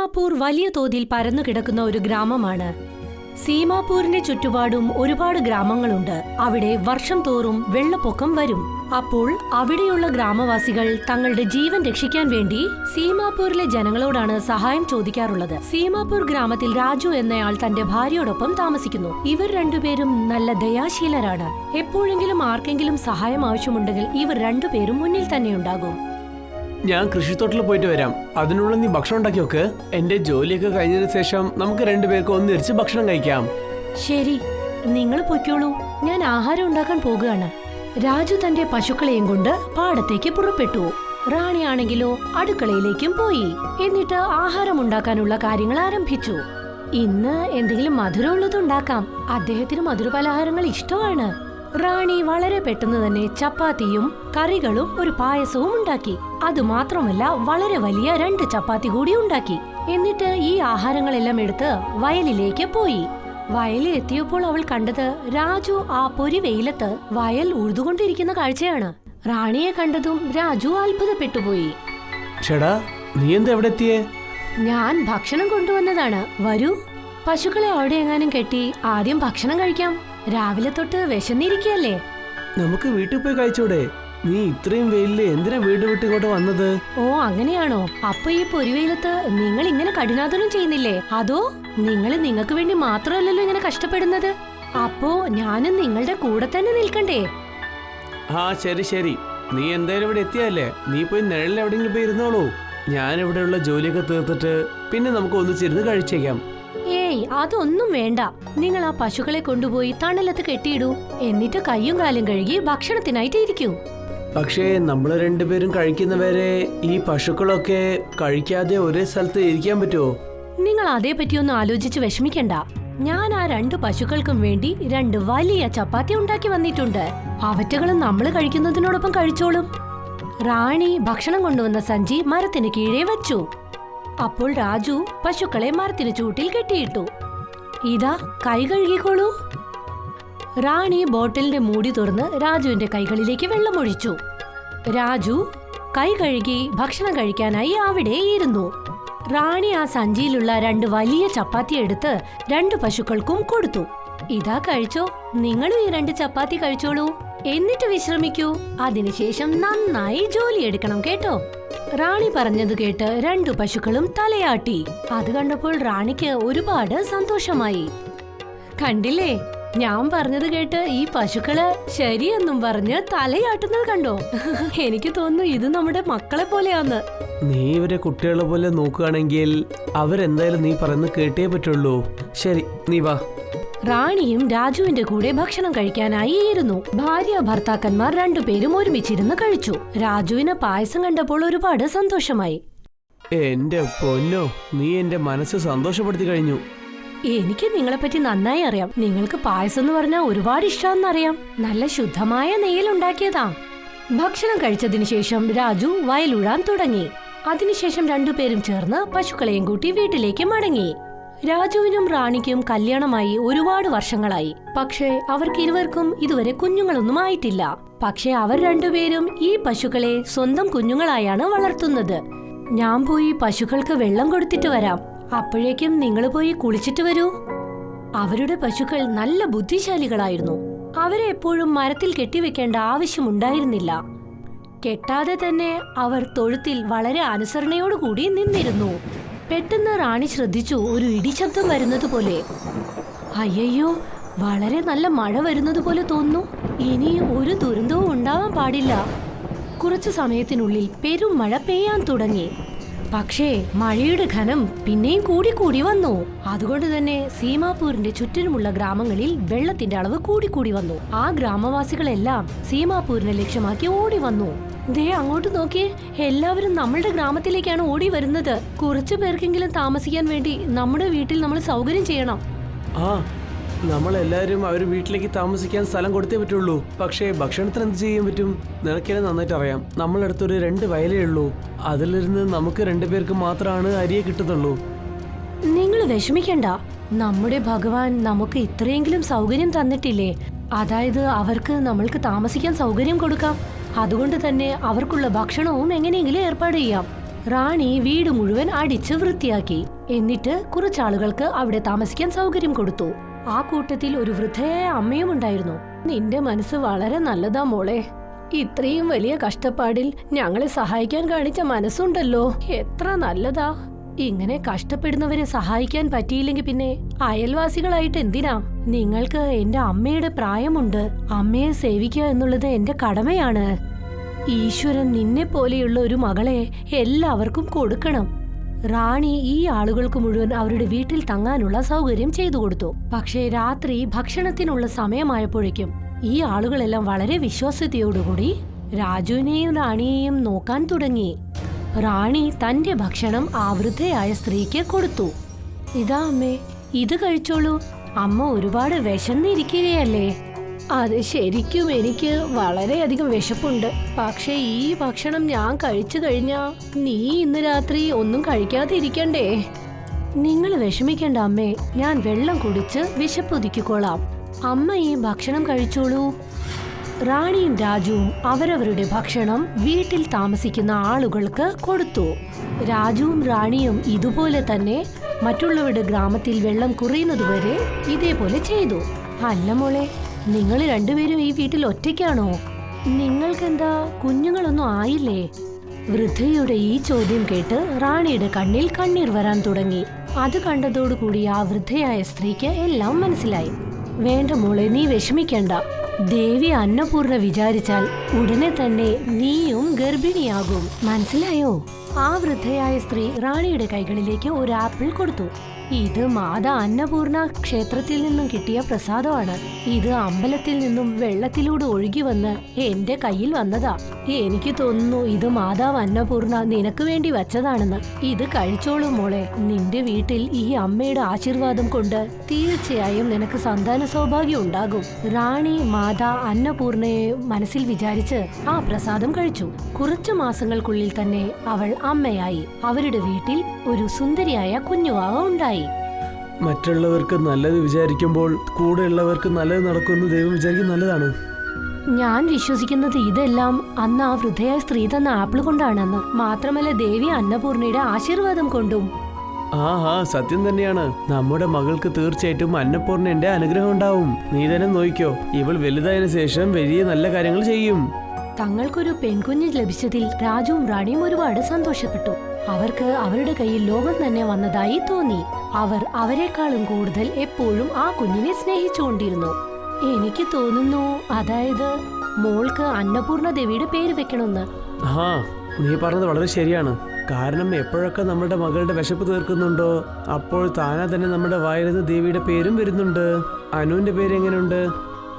സീമാപൂർ വലിയ തോതിൽ പരന്നു കിടക്കുന്ന ഒരു ഗ്രാമമാണ്. സീമാപൂരിന്റെ ചുറ്റുപാടും ഒരുപാട് ഗ്രാമങ്ങളുണ്ട്. അവിടെ വർഷം തോറും വെള്ളപ്പൊക്കം വരും. അപ്പോൾ അവിടെയുള്ള ഗ്രാമവാസികൾ തങ്ങളുടെ ജീവൻ രക്ഷിക്കാൻ വേണ്ടി സീമാപൂരിലെ ജനങ്ങളോടാണ് സഹായം ചോദിക്കാറുള്ളത്. സീമാപൂർ ഗ്രാമത്തിൽ രാജു എന്നയാൾ തന്റെ ഭാര്യയോടൊപ്പം താമസിക്കുന്നു. ഇവർ രണ്ടുപേരും നല്ല ദയാശീലരാണ്. എപ്പോഴെങ്കിലും ആർക്കെങ്കിലും സഹായം ആവശ്യമുണ്ടെങ്കിൽ ഇവർ രണ്ടുപേരും മുന്നിൽ തന്നെയുണ്ടാകും ഞാൻ കൃഷിത്തോട്ടിൽ പോയിട്ട് വരാം. അതിനുള്ള നീ ഭക്ഷണം ഉണ്ടാക്കി വെക്ക്. എന്റെ ജോലിയൊക്കെ കഴിഞ്ഞതിന് ശേഷം നമുക്ക് രണ്ടുപേർക്ക് ഒന്നിരിച്ച് ഭക്ഷണം കഴിക്കാം. ശരി നിങ്ങൾ പൊയ്ക്കോളൂ. ഞാൻ ആഹാരം ഉണ്ടാക്കാൻ പോകുകയാണ്. രാജു തന്റെ പശുക്കളെയും കൊണ്ട് പാടത്തേക്ക് പുറപ്പെട്ടു. റാണിയാണെങ്കിലോ അടുക്കളയിലേക്കും പോയി. എന്നിട്ട് ആഹാരം ഉണ്ടാക്കാനുള്ള കാര്യങ്ങൾ ആരംഭിച്ചു. ഇന്ന് എന്തെങ്കിലും മധുരമുള്ളത് ഉണ്ടാക്കാം അദ്ദേഹത്തിന് മധുരപലഹാരങ്ങൾ ഇഷ്ടമാണ്. റാണി വളരെ പെട്ടെന്ന് തന്നെ ചപ്പാത്തിയും കറികളും ഒരു പായസവും ഉണ്ടാക്കി. അതുമാത്രമല്ല വളരെ വലിയ രണ്ട് ചപ്പാത്തി കൂടി ഉണ്ടാക്കി. എന്നിട്ട് ഈ ആഹാരങ്ങളെല്ലാം എടുത്ത് വയലിലേക്ക് പോയി. വയലിൽ എത്തിയപ്പോൾ അവൾ കണ്ടത് രാജു ആ പൊരി വെയിലത്ത് വയൽ ഉഴുതുകൊണ്ടിരിക്കുന്ന കാഴ്ചയാണ്. റാണിയെ കണ്ടതും രാജു അത്ഭുതപ്പെട്ടുപോയി. ചേടാ നീ എന്താ എവിടെ എത്തിയേ? ഞാൻ ഭക്ഷണം കൊണ്ടുവന്നതാണ്. വരൂ. പശുക്കളെ അവിടെ എങ്ങാനും കെട്ടി ആദ്യം ഭക്ഷണം കഴിക്കാം. രാവിലെ തൊട്ട് വിശന്നിരിക്കല്ലേ നമുക്ക് വീട്ടിൽ പോയി കഴിച്ചൂടെ. നീ ഇത്രയും വെയിലിൽ എന്തിനാ വീട് വിട്ട് ഇങ്ങോട്ട് വന്നത്? ഓ അങ്ങനെയാണോ? അപ്പൊ ഈ പൊരിവെയിലത്ത് നിങ്ങൾ ഇങ്ങനെ കഠിനാധനം ചെയ്യുന്നില്ലേ? അതോ നിങ്ങൾ നിങ്ങൾക്ക് വേണ്ടി മാത്രമല്ലല്ലോ ഇങ്ങനെ കഷ്ടപ്പെടുന്നത്? അപ്പോ ഞാനും നിങ്ങളുടെ കൂടെ തന്നെ നിൽക്കണ്ടേ? ആ ശരി ശരി. നീ എന്തായാലും ഇവിടെ എത്തിയല്ലേ നീ പോയി നിഴലിൽ എവിടെയെങ്കിലും പോയി ഇരുന്നോളൂ. ഞാൻ ഇവിടെയുള്ള ജോലിയൊക്കെ തീർത്തിട്ട് പിന്നെ നമുക്ക് ഒന്നിച്ചിരുന്ന് കഴിച്ചേക്കാം. ഏയ് അതൊന്നും വേണ്ട. നിങ്ങൾ ആ പശുക്കളെ കൊണ്ടുപോയി തണലത്ത് കെട്ടിയിടൂ. എന്നിട്ട് കയ്യും കാലും കഴുകി ഭക്ഷണത്തിനായിട്ട് ഇരിക്കൂ. പക്ഷേ നമ്മൾ രണ്ടുപേരും കഴിക്കുന്നവരെ ഈ പശുക്കളൊക്കെ കഴിക്കാതെ ഒരേ സ്ഥലത്ത് ഇരിക്കാൻ പറ്റുമോ നിങ്ങൾ അതേപറ്റിയൊന്നും ആലോചിച്ച് വിഷമിക്കണ്ട. ഞാൻ ആ രണ്ട് പശുക്കൾക്കും വേണ്ടി രണ്ട് വലിയ ചപ്പാത്തി ഉണ്ടാക്കി വന്നിട്ടുണ്ട്. അവറ്റകളും നമ്മൾ കഴിക്കുന്നതിനോടൊപ്പം കഴിച്ചോളും. റാണി ഭക്ഷണം കൊണ്ടുവന്ന സഞ്ചി മരത്തിന് കീഴേ വെച്ചു. അപ്പോൾ രാജു പശുക്കളെ മരത്തിന് ചൂട്ടിൽ കെട്ടിയിട്ടു. ഇതാ കൈ കഴുകിക്കോളൂ. റാണി ബോട്ടിലിന്റെ മൂടി തുറന്ന് രാജുവിന്റെ കൈകളിലേക്ക് വെള്ളമൊഴിച്ചു. രാജു കൈ കഴുകി ഭക്ഷണം കഴിക്കാനായി അവിടെ ഇരുന്നു. റാണി ആ സഞ്ചിയിലുള്ള രണ്ട് വലിയ ചപ്പാത്തി എടുത്ത് രണ്ട് പശുക്കൾക്കും കൊടുത്തു. ഇതാ കഴിച്ചോ നിങ്ങളും ഈ രണ്ട് ചപ്പാത്തി കഴിച്ചോളൂ. എന്നിട്ട് വിശ്രമിക്കൂ. അതിനുശേഷം നന്നായി ജോലി എടുക്കണം കേട്ടോ. റാണി പറഞ്ഞത് കേട്ട് രണ്ടു പശുക്കളും തലയാട്ടി. അത് കണ്ടപ്പോൾ റാണിക്ക് ഒരുപാട് സന്തോഷമായി. കണ്ടില്ലേ? ഞാൻ പറഞ്ഞത് കേട്ട് ഈ പശുക്കൾ ശരിയെന്നും പറഞ്ഞ് തലയാട്ടുന്നത് കണ്ടോ? എനിക്ക് തോന്നുന്നു ഇത് നമ്മുടെ മക്കളെ പോലെയാന്ന്. നീ ഇവരെ കുട്ടികളെ പോലെ നോക്കുകയാണെങ്കിൽ അവരെന്തായാലും നീ പറയുന്നത് കേട്ടേ പറ്റുള്ളൂ. ശരി നീ വാ. റാണിയും രാജുവിന്റെ കൂടെ ഭക്ഷണം കഴിക്കാനായി ഇരുന്നു. ഭാര്യ ഭർത്താക്കന്മാർ രണ്ടുപേരും ഒരുമിച്ചിരുന്ന് കഴിച്ചു. രാജുവിന് പായസം കണ്ടപ്പോൾ ഒരുപാട് സന്തോഷമായി. എന്റെ പൊന്നോ നീ എന്റെ മനസ്സ് സന്തോഷപ്പെടുത്തി കഴിഞ്ഞു. എനിക്ക് നിങ്ങളെ പറ്റി നന്നായി അറിയാം. നിങ്ങൾക്ക് പായസം എന്ന് പറഞ്ഞാൽ ഒരുപാട് ഇഷ്ടമെന്നറിയാം നല്ല ശുദ്ധമായ നെയ്യിൽ ഉണ്ടാക്കിയതാ. ഭക്ഷണം കഴിച്ചതിന് ശേഷം രാജു വയലുഴാൻ തുടങ്ങി. അതിനുശേഷം രണ്ടുപേരും ചേർന്ന് പശുക്കളെയും കൂട്ടി വീട്ടിലേക്ക് മടങ്ങി. രാജുവിനും റാണിക്കും കല്യാണമായി ഒരുപാട് വർഷങ്ങളായി. പക്ഷേ അവർക്ക് ഇരുവർക്കും ഇതുവരെ കുഞ്ഞുങ്ങളൊന്നും ആയിട്ടില്ല പക്ഷേ അവർ രണ്ടുപേരും ഈ പശുക്കളെ സ്വന്തം കുഞ്ഞുങ്ങളായാണ് വളർത്തുന്നത്. ഞാൻ പോയി പശുക്കൾക്ക് വെള്ളം കൊടുത്തിട്ട് വരാം. അപ്പോഴേക്കും നിങ്ങൾ പോയി കുളിച്ചിട്ട് വരൂ. അവരുടെ പശുക്കൾ നല്ല ബുദ്ധിശാലികളായിരുന്നു. അവരെ എപ്പോഴും മരത്തിൽ കെട്ടിവെക്കേണ്ട ആവശ്യമുണ്ടായിരുന്നില്ല. കെട്ടാതെ തന്നെ അവർ തൊഴുത്തിൽ വളരെ അനുസരണയോടുകൂടി നിന്നിരുന്നു. പെട്ടെന്ന് റാണി ശ്രദ്ധിച്ചു ഒരു ഇടിശബ്ദം വരുന്നത് പോലെ. അയ്യോ വളരെ നല്ല മഴ വരുന്നത് പോലെ തോന്നുന്നു. ഇനി ഒരു ദുരന്തവും ഉണ്ടാവാൻ പാടില്ല. കുറച്ചു സമയത്തിനുള്ളിൽ പെരും മഴ പെയ്യാൻ തുടങ്ങി. പക്ഷേ മഴയുടെ ഘനം പിന്നെയും കൂടി കൂടി വന്നു. അതുകൊണ്ട് തന്നെ സീമാപൂരിന്റെ ചുറ്റിനുമുള്ള ഗ്രാമങ്ങളിൽ വെള്ളത്തിന്റെ അളവ് കൂടി കൂടി വന്നു. ആ ഗ്രാമവാസികളെല്ലാം സീമാപൂരിനെ ലക്ഷ്യമാക്കി ഓടി വന്നു. ദേ അങ്ങോട്ട് നോക്കിയേ. എല്ലാവരും നമ്മളുടെ ഗ്രാമത്തിലേക്കാണ് ഓടി വരുന്നത്. കുറച്ചു പേർക്കെങ്കിലും താമസിക്കാൻ വേണ്ടി നമ്മുടെ വീട്ടിൽ നമ്മൾ സൗകര്യം ചെയ്യണം. ആ നമ്മളെല്ലാവരും അവർ വീട്ടിലേക്ക് താമസിക്കാൻ സ്ഥലം കൊടുത്തേ പറ്റുള്ളൂ. പക്ഷേ ഭക്ഷണത്തിന് എന്ത് ചെയ്യാൻ പറ്റും? നിനക്കെല്ലാം നന്നായിട്ട് അറിയാം. നമ്മളടുത്തൊരു രണ്ട് വയലേ ഉള്ളൂ. അതിലിരുന്ന് നമുക്ക് രണ്ടുപേർക്ക് മാത്രമാണ് അരിയെ കിട്ടത്തുള്ളൂ. നിങ്ങൾ വിഷമിക്കണ്ട. നമ്മുടെ ഭഗവാൻ നമുക്ക് ഇത്രയെങ്കിലും സൗകര്യം തന്നിട്ടില്ലേ? അതായത് അവർക്ക് നമ്മൾക്ക് താമസിക്കാൻ സൗകര്യം കൊടുക്കാം. അതുകൊണ്ട് തന്നെ അവർക്കുള്ള ഭക്ഷണവും എങ്ങനെയെങ്കിലും ഏർപ്പാട് ചെയ്യാം. റാണി വീട് മുഴുവൻ അടിച്ച് വൃത്തിയാക്കി. എന്നിട്ട് കുറച്ചാളുകൾക്ക് അവിടെ താമസിക്കാൻ സൗകര്യം കൊടുത്തു. ആ കൂട്ടത്തിൽ ഒരു വൃദ്ധയായ അമ്മയും ഉണ്ടായിരുന്നു. നിന്റെ മനസ്സ് വളരെ നല്ലതാ മോളെ. ഇത്രയും വലിയ കഷ്ടപ്പാടിൽ ഞങ്ങളെ സഹായിക്കാൻ കാണിച്ച മനസ്സുണ്ടല്ലോ. എത്ര നല്ലതാ. ഇങ്ങനെ കഷ്ടപ്പെടുന്നവരെ സഹായിക്കാൻ പറ്റിയില്ലെങ്കിൽ പിന്നെ അയൽവാസികളായിട്ട് എന്തിനാ? നിങ്ങൾക്ക് എന്റെ അമ്മയുടെ പ്രായമുണ്ട്. അമ്മയെ സേവിക്കുക എന്നുള്ളത് എന്റെ കടമയാണ്. ഈശ്വരൻ നിന്നെ പോലെയുള്ള ഒരു മകളെ എല്ലാവർക്കും കൊടുക്കണം. റാണി ഈ ആളുകൾക്ക് മുഴുവൻ അവരുടെ വീട്ടിൽ തങ്ങാനുള്ള സൗകര്യം ചെയ്തു കൊടുത്തു. പക്ഷേ രാത്രി ഭക്ഷണത്തിനുള്ള സമയമായപ്പോഴേക്കും ഈ ആളുകളെല്ലാം വളരെ വിശ്വാസ്യതയോടുകൂടി രാജുവിനെയും റാണിയെയും നോക്കാൻ തുടങ്ങി. റാണി തന്റെ ഭക്ഷണം ആ വൃദ്ധയായ സ്ത്രീക്ക് കൊടുത്തു. ഇതാ അമ്മേ ഇത് കഴിച്ചോളൂ. അമ്മ ഒരുപാട് വിശന്നിരിക്കുകയല്ലേ? അത് ശരിക്കും എനിക്ക് വളരെയധികം വിശപ്പുണ്ട്. പക്ഷേ ഈ ഭക്ഷണം ഞാൻ കഴിച്ചു കഴിഞ്ഞാ നീ ഇന്ന് രാത്രി ഒന്നും കഴിക്കാതെ ഇരിക്കണ്ടേ നിങ്ങൾ വിഷമിക്കേണ്ട അമ്മേ. ഞാൻ വെള്ളം കുടിച്ച് വിശപ്പൊതുക്കിക്കോളാം അമ്മ ഈ ഭക്ഷണം കഴിച്ചോളൂ. റാണിയും രാജുവും അവരവരുടെ ഭക്ഷണം വീട്ടിൽ താമസിക്കുന്ന ആളുകൾക്ക് കൊടുത്തു. രാജുവും റാണിയും ഇതുപോലെ തന്നെ മറ്റുള്ളവരുടെ ഗ്രാമത്തിൽ വെള്ളം കുറയുന്നതുവരെ ഇതേപോലെ ചെയ്തു. അല്ല മോളെ നിങ്ങൾ രണ്ടുപേരും ഈ വീട്ടിൽ ഒറ്റയ്ക്കാണോ? നിങ്ങൾക്കെന്താ കുഞ്ഞുങ്ങളൊന്നും ആയില്ലേ? വൃദ്ധയുടെ ഈ ചോദ്യം കേട്ട് റാണിയുടെ കണ്ണിൽ കണ്ണീർ വരാൻ തുടങ്ങി. അത് കണ്ടതോടുകൂടി ആ വൃദ്ധയായ സ്ത്രീക്ക് എല്ലാം മനസ്സിലായി. വേണ്ട മോളെ നീ വിഷമിക്കണ്ട. ദേവി അന്നപൂർണ വിചാരിച്ചാൽ ഉടനെ തന്നെ നീയും ഗർഭിണിയാകും. മനസ്സിലായോ? ആ വൃദ്ധയായ സ്ത്രീ റാണിയുടെ കൈകളിലേക്ക് ഒരു ആപ്പിൾ കൊടുത്തു. ഇത് മാതാ അന്നപൂർണ ക്ഷേത്രത്തിൽ നിന്നും കിട്ടിയ പ്രസാദമാണ്. ഇത് അമ്പലത്തിൽ നിന്നും വെള്ളത്തിലൂടെ ഒഴുകി വന്ന് എന്റെ കയ്യിൽ വന്നതാ. എനിക്ക് തോന്നുന്നു ഇത് മാതാവ് അന്നപൂർണ നിനക്ക് വേണ്ടി വച്ചതാണെന്ന്. ഇത് കഴിച്ചോളൂ മോളെ. നിന്റെ വീട്ടിൽ ഈ അമ്മയുടെ ആശീർവാദം കൊണ്ട് തീർച്ചയായും നിനക്ക് സന്താന സൗഭാഗ്യം ഉണ്ടാകും. റാണി മാതാ അന്നപൂർണയെ മനസ്സിൽ വിചാരിച്ച് ആ പ്രസാദം കഴിച്ചു. കുറച്ചു മാസങ്ങൾക്കുള്ളിൽ തന്നെ അവൾ അമ്മയായി. അവരുടെ വീട്ടിൽ ഒരു സുന്ദരിയായ കുഞ്ഞുവാവ ഉണ്ടായി. മറ്റുള്ളവർക്ക് നല്ലത് വിചാരിക്കുമ്പോൾ കൂടെയുള്ളവർക്ക് നല്ലത് നടക്കുമെന്ന് ദൈവം വിചാരിക്കുന്നത് നല്ലതാണ്. ഞാൻ വിശ്വസിക്കുന്നത് ഇതെല്ലാം അന്ന് ആ വൃദ്ധയായ സ്ത്രീ തന്ന ആപ്പിൾ കൊണ്ടാണെന്ന്. മാത്രമല്ല ദേവി അന്നപൂർണയുടെ ആശീർവാദം കൊണ്ടും ആ ആ സത്യം തന്നെയാണ്. നമ്മുടെ മകൾക്ക് തീർച്ചയായിട്ടും അന്നപൂർണന്റെ അനുഗ്രഹം ഉണ്ടാവും. നീ തന്നെ നോയിക്കോ. ഇവൾ വലുതായതിനു ശേഷം വലിയ നല്ല കാര്യങ്ങൾ ചെയ്യും. തങ്ങൾക്കൊരു പെൺകുഞ്ഞ് ലഭിച്ചതിൽ രാജുവും റാണിയും ഒരുപാട് സന്തോഷപ്പെട്ടു. അവർക്ക് അവരുടെ കയ്യിൽ ലോകം തന്നെ വന്നതായി തോന്നി. അവർ അവരെക്കാളും കൂടുതൽ എപ്പോഴും ആ കുഞ്ഞിനെ സ്നേഹിച്ചുകൊണ്ടിരുന്നു. എനിക്ക് തോന്നുന്നു അതായത് മോൾക്ക് അന്നപൂർണ ദേവിയുടെ പേര് വെക്കണമെന്ന്. ആ നീ പറഞ്ഞത് വളരെ ശരിയാണ്. കാരണം എപ്പോഴൊക്കെ നമ്മുടെ മകളുടെ വിശപ്പ് തീർക്കുന്നുണ്ടോ അപ്പോൾ താനാ തന്നെ നമ്മുടെ വായിലിരുന്ന് ദേവിയുടെ പേരും വരുന്നുണ്ട്. അനുവിന്റെ പേര് എങ്ങനെയുണ്ട്?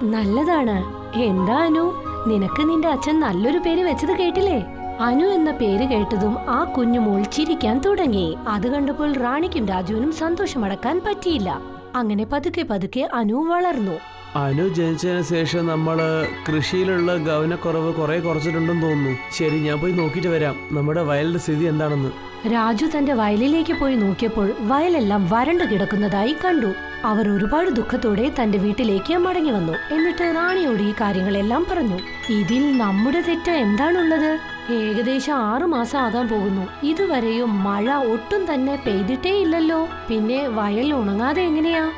നല്ലതാണ്. എന്താ അനു? നിനക്ക് നിന്റെ അച്ഛൻ നല്ലൊരു പേര് വെച്ചത് കേട്ടില്ലേ? അനു എന്ന പേര് കേട്ടതും ആ കുഞ്ഞുമോൾ ചിരിക്കാൻ തുടങ്ങി. അത് കണ്ടപ്പോൾ റാണിക്കും രാജുവിനും സന്തോഷമടക്കാൻ പറ്റിയില്ല. അങ്ങനെ പതുക്കെ പതുക്കെ അനു വളർന്നു. അനു ജനിച്ചതിന് ശേഷം നമ്മൾ കൃഷിയിലുള്ള ഗവനക്കുറവ് കുറെ കുറച്ചിട്ടുണ്ടെന്ന് തോന്നുന്നു. ശരി ഞാൻ പോയി നോക്കിയിട്ട് വരാം. നമ്മുടെ വയലിന്റെ സ്ഥിതി എന്താണെന്ന്. രാജു തന്റെ വയലിലേക്ക് പോയി നോക്കിയപ്പോൾ വയലെല്ലാം വരണ്ടു കിടക്കുന്നതായി കണ്ടു. അവർ ഒരുപാട് ദുഃഖത്തോടെ തന്റെ വീട്ടിലേക്ക് മടങ്ങി വന്നു. എന്നിട്ട് റാണിയോട് ഈ കാര്യങ്ങളെല്ലാം പറഞ്ഞു. ഇതിൽ നമ്മുടെ തെറ്റ് എന്താണുള്ളത്? ഏകദേശം ആറു മാസം ആകാൻ പോകുന്നു. ഇതുവരെയും മഴ ഒട്ടും തന്നെ പെയ്തിട്ടേ ഇല്ലല്ലോ പിന്നെ വയൽ ഉണങ്ങാതെ എങ്ങനെയാ?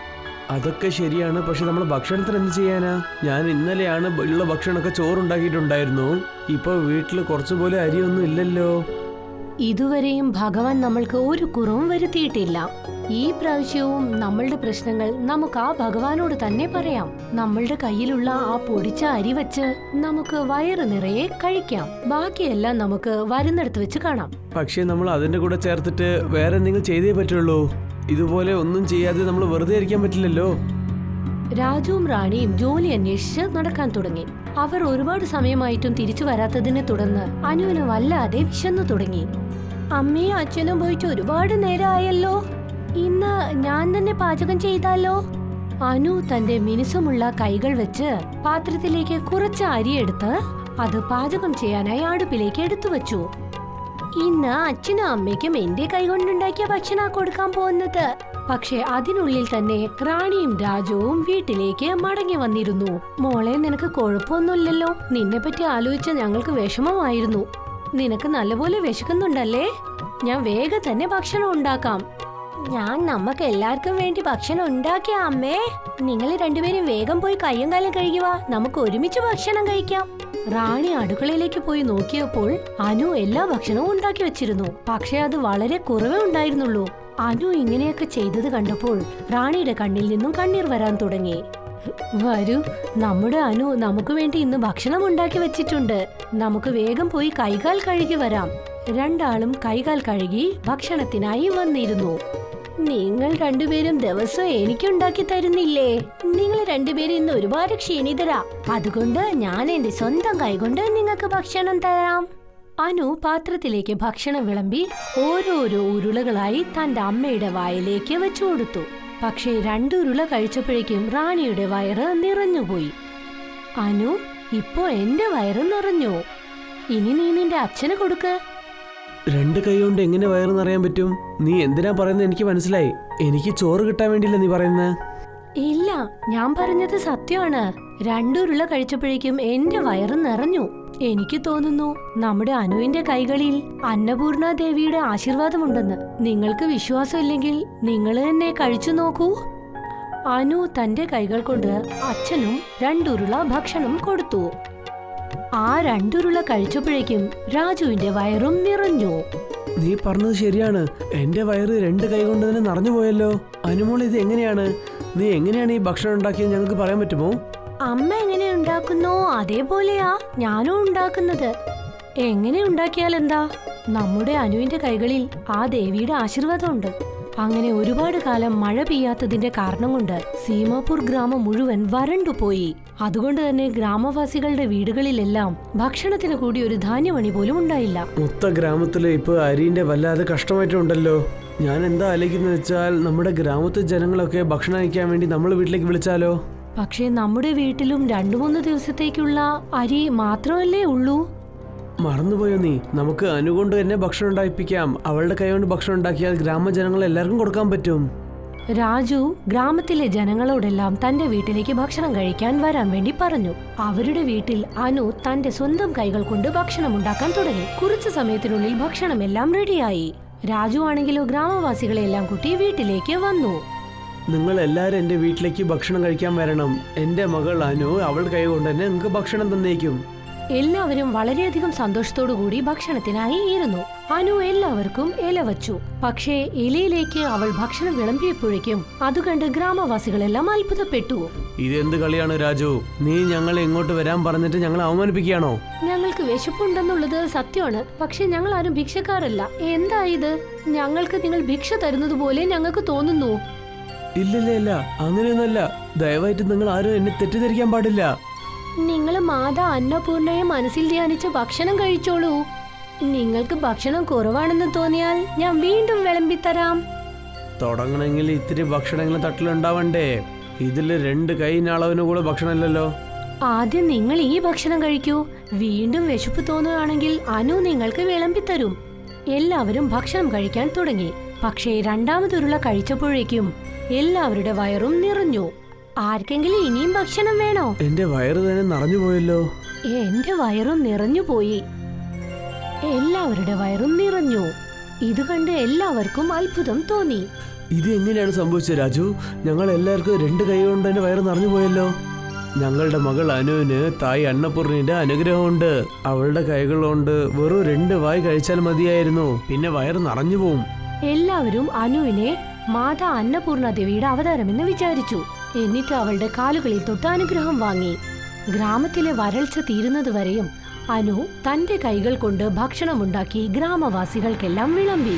അതൊക്കെ ശരിയാണ് പക്ഷെ നമ്മൾ ഭക്ഷണത്തിന് എന്ത് ചെയ്യാനാ? ഞാൻ ഇന്നലെയാണ് ഉള്ള ഭക്ഷണമൊക്കെ ചോറുണ്ടാക്കിയിട്ടുണ്ടായിരുന്നു. ഇപ്പൊ വീട്ടിൽ കുറച്ചുപോലെ അരിയൊന്നും ഇല്ലല്ലോ. ഇതുവരെയും ഭഗവാൻ നമ്മൾക്ക് ഒരു കുറവും വരുത്തിയിട്ടില്ല. ഈ പ്രാവശ്യവും നമ്മളുടെ പ്രശ്നങ്ങൾ നമുക്ക് ആ ഭഗവാനോട് തന്നെ പറയാം. നമ്മളുടെ കയ്യിലുള്ള ആ പൊടിച്ച അരി വെച്ച് നമുക്ക് വയറ് നിറയെ കഴിക്കാം. ബാക്കിയെല്ലാം നമുക്ക് വരുന്നിടത്ത് വെച്ച് കാണാം. പക്ഷേ നമ്മൾ അതിന്റെ കൂടെ ചേർത്തിട്ട് വേറെ എന്തെങ്കിലും ചെയ്തേ പറ്റുള്ളൂ. ഇതുപോലെ ഒന്നും ചെയ്യാതെ നമ്മൾ വെറുതെ ഇരിക്കാൻ പറ്റില്ലല്ലോ. രാജുവും റാണിയും ജോലി അന്വേഷിച്ച് നടക്കാൻ തുടങ്ങി. അവർ ഒരുപാട് സമയമായിട്ടും തിരിച്ചു വരാത്തതിനെ തുടർന്ന് അനുവിന് വല്ലാതെ വിശന്നു തുടങ്ങി. അമ്മയും അച്ഛനും പോയിട്ട് ഒരുപാട് നേരമായല്ലോ ഇന്ന് ഞാൻ തന്നെ പാചകം ചെയ്താലോ? അനു തന്റെ മിനുസമുള്ള കൈകൾ വെച്ച് പാത്രത്തിലേക്ക് കുറച്ച് അരിയെടുത്ത് അത് പാചകം ചെയ്യാനായി അടുപ്പിലേക്ക് എടുത്തു വെച്ചു ഇന്ന് അച്ഛനും അമ്മയ്ക്കും എന്റെ കൈകൊണ്ടുണ്ടാക്കിയ ഭക്ഷണ കൊടുക്കാൻ പോകുന്നത്. പക്ഷെ അതിനുള്ളിൽ തന്നെ റാണിയും രാജുവും വീട്ടിലേക്ക് മടങ്ങി വന്നിരുന്നു. മോളെ നിനക്ക് കുഴപ്പമൊന്നുമില്ലല്ലോ നിന്നെ പറ്റി ആലോചിച്ച ഞങ്ങൾക്ക് വിഷമമായിരുന്നു. നിനക്ക് നല്ലപോലെ വിശക്കുന്നുണ്ടല്ലേ? ഞാൻ വേഗം തന്നെ ഭക്ഷണം ഉണ്ടാക്കാം. ഞാൻ നമുക്ക് എല്ലാവർക്കും വേണ്ടി ഭക്ഷണം ഉണ്ടാക്കിയ അമ്മേ. നിങ്ങൾ രണ്ടുപേരും വേഗം പോയി കയ്യും കാലം കഴുകുക നമുക്ക് ഒരുമിച്ച് ഭക്ഷണം കഴിക്കാം. റാണി അടുക്കളയിലേക്ക് പോയി നോക്കിയപ്പോൾ അനു എല്ലാ ഭക്ഷണവും ഉണ്ടാക്കി വെച്ചിരുന്നു. പക്ഷെ അത് വളരെ കുറവേ ഉണ്ടായിരുന്നുള്ളൂ. അനു ഇങ്ങനെയൊക്കെ ചെയ്തത് കണ്ടപ്പോൾ റാണിയുടെ കണ്ണിൽ നിന്നും കണ്ണീർ വരാൻ തുടങ്ങി. വരൂ നമ്മുടെ അനു നമുക്ക് വേണ്ടി ഇന്ന് ഭക്ഷണം ഉണ്ടാക്കി വെച്ചിട്ടുണ്ട്. നമുക്ക് വേഗം പോയി കൈകാൽ കഴുകി വരാം. രണ്ടാളും കൈകാൽ കഴുകി ഭക്ഷണത്തിനായി വന്നിരുന്നു. നിങ്ങൾ രണ്ടുപേരും ദിവസം എനിക്കുണ്ടാക്കി തരുന്നില്ലേ? നിങ്ങൾ രണ്ടുപേരും ഇന്ന് ഒരുപാട് ക്ഷീണിതരാ. അതുകൊണ്ട് ഞാൻ എന്റെ സ്വന്തം കൈകൊണ്ട് നിങ്ങൾക്ക് ഭക്ഷണം തരാം. അനു പാത്രത്തിലേക്ക് ഭക്ഷണം വിളമ്പി ഓരോരോ ഉരുളകളായി തന്റെ അമ്മയുടെ വായിലേക്ക് വെച്ചു കൊടുത്തു. പക്ഷേ രണ്ടുരുള കഴിച്ചപ്പോഴേക്കും റാണിയുടെ വയറ് നിറഞ്ഞുപോയി. അനു ഇപ്പോ എന്റെ വയറ് നിറഞ്ഞു. ഇനി നീ നിന്റെ അച്ഛന് കൊടുക്ക്. രണ്ട് കൈ കൊണ്ട് എങ്ങനെ വയറെന്ന് നിറയാൻ പറ്റും? നീ എന്തിനാ പറയുന്നത് എനിക്ക് മനസ്സിലായി. എനിക്ക് ചോറ് കിട്ടാൻ വേണ്ടിയില്ല നീ പറയുന്നത്. ഇല്ല ഞാൻ പറഞ്ഞത് സത്യമാണ്. രണ്ടുരുള കഴിച്ചപ്പോഴേക്കും എന്റെ വയറ് നിറഞ്ഞു. എനിക്ക് തോന്നുന്നു നമ്മുടെ അനുവിന്റെ കൈകളിൽ അന്നപൂർണ ദേവിയുടെ ആശീർവാദമുണ്ടെന്ന്. നിങ്ങൾക്ക് വിശ്വാസമില്ലെങ്കിൽ നിങ്ങൾ തന്നെ കഴിച്ചു നോക്കൂ. അനു തന്റെ കൈകൾ കൊണ്ട് അച്ഛനും രണ്ടുരുള ഭക്ഷണം കൊടുത്തു. ആ രണ്ടുരുള കഴിച്ചപ്പോഴേക്കും രാജുവിന്റെ വയറും നിറഞ്ഞു. നീ പറഞ്ഞത് ശരിയാണ്. എന്റെ വയറ് രണ്ട് കൈ കൊണ്ട് തന്നെ നിറഞ്ഞു പോയല്ലോ. അനുമോൾ ഇത് എങ്ങനെയാണ്? നീ എങ്ങനെയാണ് ഈ ഭക്ഷണം ഉണ്ടാക്കിയത് ഞങ്ങൾക്ക് പറയാൻ പറ്റുമോ? അമ്മ എങ്ങനെ ഉണ്ടാക്കുന്നോ അതേപോലെയാ ഞാനും ഉണ്ടാക്കുന്നത്. എങ്ങനെ ഉണ്ടാക്കിയാൽ എന്താ? നമ്മുടെ അനുവിന്റെ കൈകളിൽ ആ ദേവിയുടെ ആശീർവാദമുണ്ട്. അങ്ങനെ ഒരുപാട് കാലം മഴ പെയ്യാത്തതിന്റെ കാരണം കൊണ്ട് സീമാപൂർ ഗ്രാമം മുഴുവൻ വരണ്ടുപോയി അതുകൊണ്ട് തന്നെ ഗ്രാമവാസികളുടെ വീടുകളിലെല്ലാം ഭക്ഷണത്തിന് കൂടി ഒരു ധാന്യമണി പോലും ഉണ്ടായില്ല. മൊത്ത ഗ്രാമത്തിൽ ഇപ്പൊ അരിന്റെ വല്ലാതെ കഷ്ടമായിട്ടുണ്ടല്ലോ. ഞാൻ എന്താ ആലോചിക്കുന്ന വെച്ചാൽ നമ്മുടെ ഗ്രാമത്തെ ജനങ്ങളൊക്കെ ഭക്ഷണം അയക്കാൻ വേണ്ടി നമ്മൾ വീട്ടിലേക്ക് വിളിച്ചാലോ? പക്ഷേ നമ്മുടെ വീട്ടിലും രണ്ടു മൂന്ന് ദിവസത്തേക്കുള്ള അരി മാത്രമല്ലേ ഉള്ളൂ? മറന്നുപോയോ നീ? നമുക്ക് അനുകൊണ്ട് തന്നെ ഭക്ഷണം ഉണ്ടായിപ്പിക്കാം. അവളുടെ കൈ കൊണ്ട് ഭക്ഷണം ഉണ്ടാക്കിയാൽ ഗ്രാമജനങ്ങൾ എല്ലാവർക്കും കൊടുക്കാൻ പറ്റും. രാജു ഗ്രാമത്തിലെ ജനങ്ങളോടെല്ലാം തന്റെ വീട്ടിലേക്ക് ഭക്ഷണം കഴിക്കാൻ വരാൻ വേണ്ടി പറഞ്ഞു. അവരുടെ വീട്ടിൽ അനു തന്റെ സ്വന്തം കൈകൾ കൊണ്ട് ഭക്ഷണം ഉണ്ടാക്കാൻ തുടങ്ങി. കുറച്ചു സമയത്തിനുള്ളിൽ ഭക്ഷണം എല്ലാം റെഡിയായി. രാജു ആണെങ്കിലോ ഗ്രാമവാസികളെ എല്ലാം കൂട്ടി വീട്ടിലേക്ക് വന്നു. നിങ്ങൾ എല്ലാവരും എന്റെ വീട്ടിലേക്ക് ഭക്ഷണം കഴിക്കാൻ വരണം. എന്റെ മകൾ അനു അവൾ കൈ കൊണ്ട് തന്നെ നിങ്ങൾക്ക് ഭക്ഷണം തന്നേക്കും. എല്ലാവരും വളരെയധികം സന്തോഷത്തോടു കൂടി ഭക്ഷണത്തിനായി ഇരുന്നു. അനു എല്ലാവർക്കും ഇല വച്ചു. പക്ഷേ ഇലയിലേക്ക് അവൾ ഭക്ഷണം വിളമ്പിയപ്പോഴേക്കും അത് കണ്ട് ഗ്രാമവാസികളെല്ലാം അത്ഭുതപ്പെട്ടു. ഇതെന്ത് കളിയാണ് രാജു? നീ ഞങ്ങളെ ഇങ്ങോട്ട് വരാൻ പറഞ്ഞിട്ട് ഞങ്ങൾ അവമാനിപ്പിക്കുകയാണോ? ഞങ്ങൾക്ക് വിശപ്പുണ്ടെന്നുള്ളത് സത്യമാണ്. പക്ഷെ ഞങ്ങൾ ആരും ഭിക്ഷക്കാരല്ല. എന്താ ഇത് ഞങ്ങൾക്ക് നിങ്ങൾ ഭിക്ഷ തരുന്നത് പോലെ ഞങ്ങൾക്ക് തോന്നുന്നു. ഇല്ലില്ല ഇല്ല അങ്ങനെയൊന്നല്ല ദയവായിട്ട് നിങ്ങൾ ആരും എന്നെ തെറ്റിദ്ധരിക്കാൻ പാടില്ല. നിങ്ങൾ മാതാ അന്നപൂർണയെ മനസ്സിൽ ധ്യാനിച്ച് ഭക്ഷണം കഴിച്ചോളൂ. നിങ്ങൾക്ക് ഭക്ഷണം കുറവാണെന്ന് തോന്നിയാൽ ഞാൻ വീണ്ടും വിളമ്പി തരാം. തുടങ്ങണമെങ്കിൽ ഇത്തിരി ഭക്ഷണങ്ങൾ തട്ടിലുണ്ടാവണ്ടേ? ഇതിൽ രണ്ട് കൈയിന് അളവിന് കൂടെ ഭക്ഷണമല്ലല്ലോ. ആദ്യം നിങ്ങൾ ഈ ഭക്ഷണം കഴിക്കൂ. വീണ്ടും വിശപ്പ് തോന്നുകയാണെങ്കിൽ അനു നിങ്ങൾക്ക് വിളമ്പി തരും. എല്ലാവരും ഭക്ഷണം കഴിക്കാൻ തുടങ്ങി. പക്ഷേ രണ്ടാമതൊരുള കഴിച്ചപ്പോഴേക്കും എല്ലാവരുടെ വയറും നിറഞ്ഞു. ആർക്കെങ്കിലും ഇനിയും ഭക്ഷണം വേണോ? എന്റെ വയറ് തന്നെ നിറഞ്ഞു പോയല്ലോ എന്റെ വയറും നിറഞ്ഞു പോയി എല്ലാവരുടെ വയറും നിറഞ്ഞു. ഇത് കണ്ട് എല്ലാവർക്കും അത്ഭുതം തോന്നി. ഇത് എങ്ങനെയാണ് സംഭവിച്ചത് രാജു? ഞങ്ങൾ എല്ലാവർക്കും രണ്ട് കൈ കൊണ്ട് തന്നെ വയറ് നിറഞ്ഞു പോയല്ലോ. ഞങ്ങളുടെ മകൾ അനുവിന് തായ് അന്നപൂർണിന്റെ അനുഗ്രഹമുണ്ട്. അവളുടെ കൈകൾ കൊണ്ട് വെറും രണ്ട് വായി കഴിച്ചാൽ മതിയായിരുന്നു. പിന്നെ വയറ് നിറഞ്ഞു പോവും. എല്ലാവരും അനുവിനെ മാതാ അന്നപൂർണ ദേവിയുടെ അവതാരമെന്ന് വിചാരിച്ചു. എന്നിട്ട് അവളുടെ കാലുകളിൽ തൊട്ട് അനുഗ്രഹം വാങ്ങി. ഗ്രാമത്തിലെ വരൾച്ച തീരുന്നതുവരെയും അനു തന്റെ കൈകൾ കൊണ്ട് ഭക്ഷണമുണ്ടാക്കി ഗ്രാമവാസികൾക്കെല്ലാം വിളമ്പി.